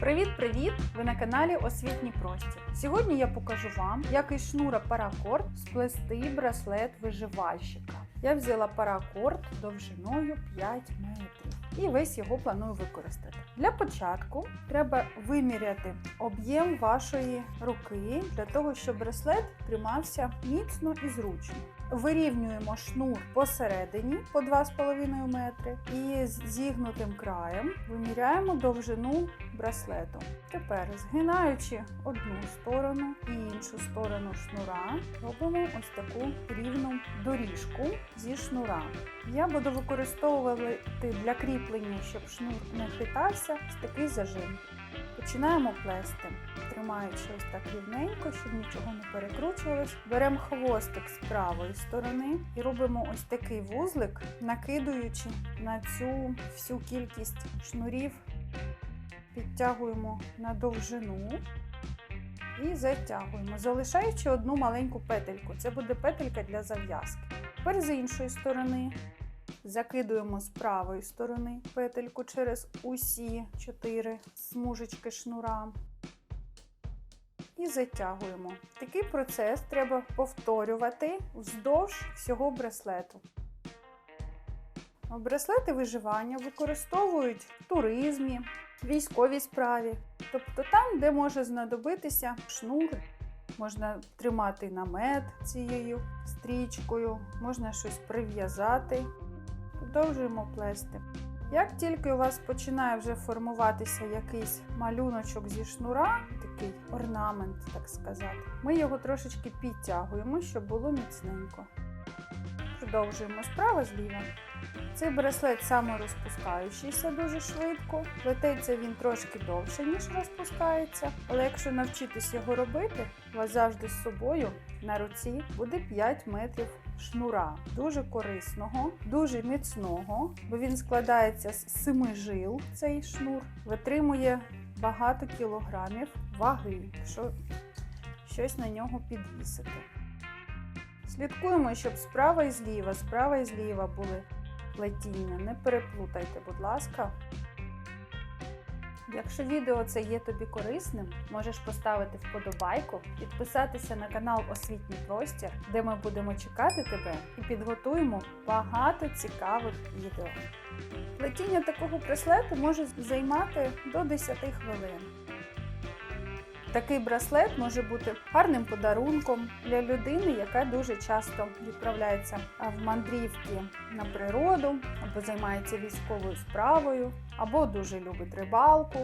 Привіт-привіт! Ви на каналі Освітній Простір. Сьогодні я покажу вам, як із шнура паракорд сплести браслет виживальщика. Я взяла паракорд довжиною 5 метрів і весь його планую використати. Для початку треба виміряти об'єм вашої руки для того, щоб браслет тримався міцно і зручно. Вирівнюємо шнур посередині по 2,5 метри і зігнутим краєм виміряємо довжину браслету. Тепер, згинаючи одну сторону і іншу сторону шнура, робимо ось таку рівну доріжку зі шнура. Я буду використовувати для кріплення, щоб шнур не хитався, ось такий зажим. Починаємо плести, тримаючи ось так рівненько, щоб нічого не перекручувалось. Беремо хвостик з правої сторони і робимо ось такий вузлик, накидуючи на цю всю кількість шнурів, підтягуємо на довжину і затягуємо, залишаючи одну маленьку петельку. Це буде петелька для зав'язки. Тепер з іншої сторони Закидуємо з правої сторони петельку через усі чотири смужечки шнура і затягуємо. Такий процес треба повторювати вздовж всього браслету. Браслети виживання використовують в туризмі, військовій справі, тобто там, де може знадобитися шнур. Можна тримати намет цією стрічкою, можна щось прив'язати. Продовжуємо плести. Як тільки у вас починає вже формуватися якийсь малюночок зі шнура, такий орнамент, так сказати, ми його трошечки підтягуємо, щоб було міцненько. Продовжуємо справа зліва. Цей браслет саморозпускаючийся дуже швидко. Плететься він трошки довше, ніж розпускається. Але якщо навчитись його робити, у вас завжди з собою на руці буде 5 метрів шнура. Дуже корисного, дуже міцного, бо він складається з 7 жил, цей шнур, витримує багато кілограмів ваги, якщо щось на нього підвісити. Слідкуємо, щоб справа і зліва, справа і зліва були плетіння. Не переплутайте, будь ласка. Якщо відео це є тобі корисним, можеш поставити вподобайку, підписатися на канал Освітній Простір, де ми будемо чекати тебе і підготуємо багато цікавих відео. Плетіння такого браслету може займати до 10 хвилин. Такий браслет може бути гарним подарунком для людини, яка дуже часто відправляється в мандрівки на природу, або займається військовою справою, або дуже любить рибалку.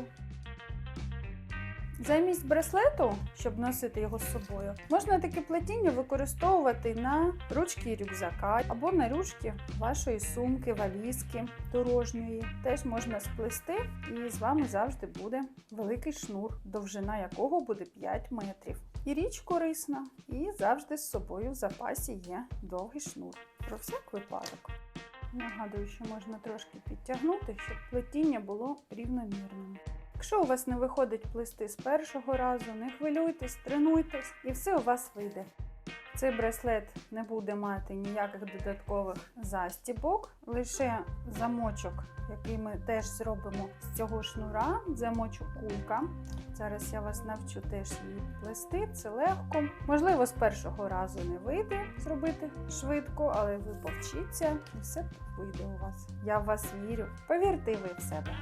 Замість браслету, щоб носити його з собою, можна таке плетіння використовувати на ручки рюкзака або на ручки вашої сумки, валізки дорожньої. Теж можна сплести, і з вами завжди буде великий шнур, довжина якого буде 5 метрів. І річ корисна, і завжди з собою в запасі є довгий шнур. Про всяк випадок. Нагадую, що можна трошки підтягнути, щоб плетіння було рівномірним. Якщо у вас не виходить плести з першого разу, не хвилюйтесь, тренуйтесь і все у вас вийде. Цей браслет не буде мати ніяких додаткових застібок, лише замочок, який ми теж зробимо з цього шнура, замочок кулька. Зараз я вас навчу теж її плести, це легко. Можливо, з першого разу не вийде зробити швидко, але ви повчіться і все вийде у вас. Я в вас вірю. Повірте ви в себе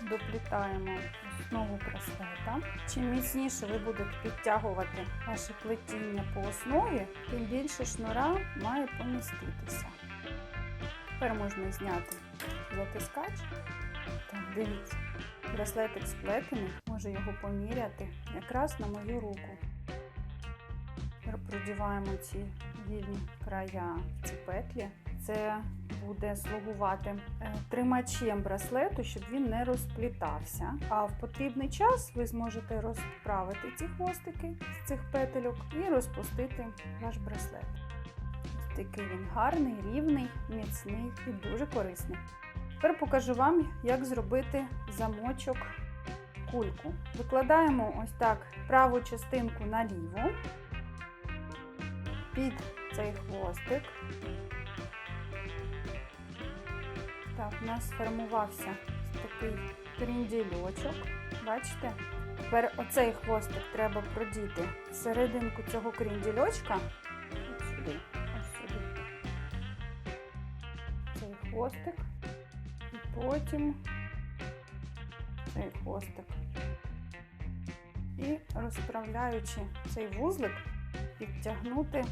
доплітаємо основу браслета. Чим міцніше ви будете підтягувати ваше плетіння по основі, тим більше шнура має поміститися. Тепер можна зняти затискач. Так, дивіться, браслетик сплетений, можу його поміряти якраз на мою руку. Тепер продіваємо ці вільні края в ці петлі. Це буде слугувати е, тримачем браслету, щоб він не розплітався. А в потрібний час ви зможете розправити ці хвостики з цих петельок і розпустити ваш браслет. Такий він гарний, рівний, міцний і дуже корисний. Тепер покажу вам, як зробити замочок кульку. Викладаємо ось так праву частинку на ліву, під цей хвостик. Так, у нас сформувався такий кріндільочок. Бачите? Тепер оцей хвостик треба продіти серединку цього кріндільочка. От сюди, ось сюди. Цей хвостик. І потім цей хвостик. І розправляючи цей вузлик, підтягнути,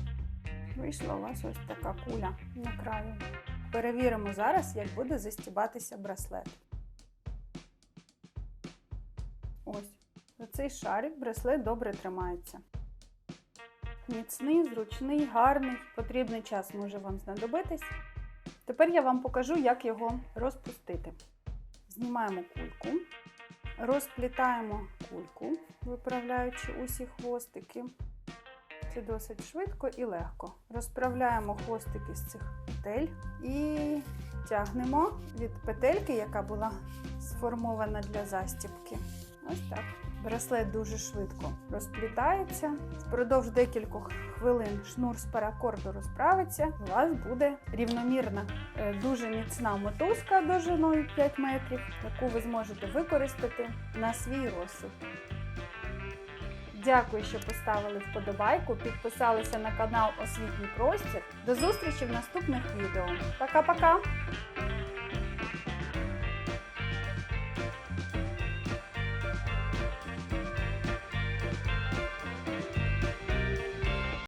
вийшла у вас ось така куля на краю. Перевіримо зараз, як буде застібатися браслет. Ось. Оцей шарик браслет добре тримається. Міцний, зручний, гарний. Потрібний час може вам знадобитись. Тепер я вам покажу, як його розпустити. Знімаємо кульку, розплітаємо кульку, виправляючи усі хвостики. Це досить швидко і легко. Розправляємо хвостики з цих петель і тягнемо від петельки, яка була сформована для застібки. Ось так. Браслет дуже швидко розплітається. Впродовж декількох хвилин шнур з паракорду розправиться. У вас буде рівномірна, е, дуже міцна мотузка довжиною 5 метрів, яку ви зможете використати на свій розсуд. Дякую, що поставили вподобайку, підписалися на канал Освітній простір. До зустрічі в наступних відео. Пока-пока!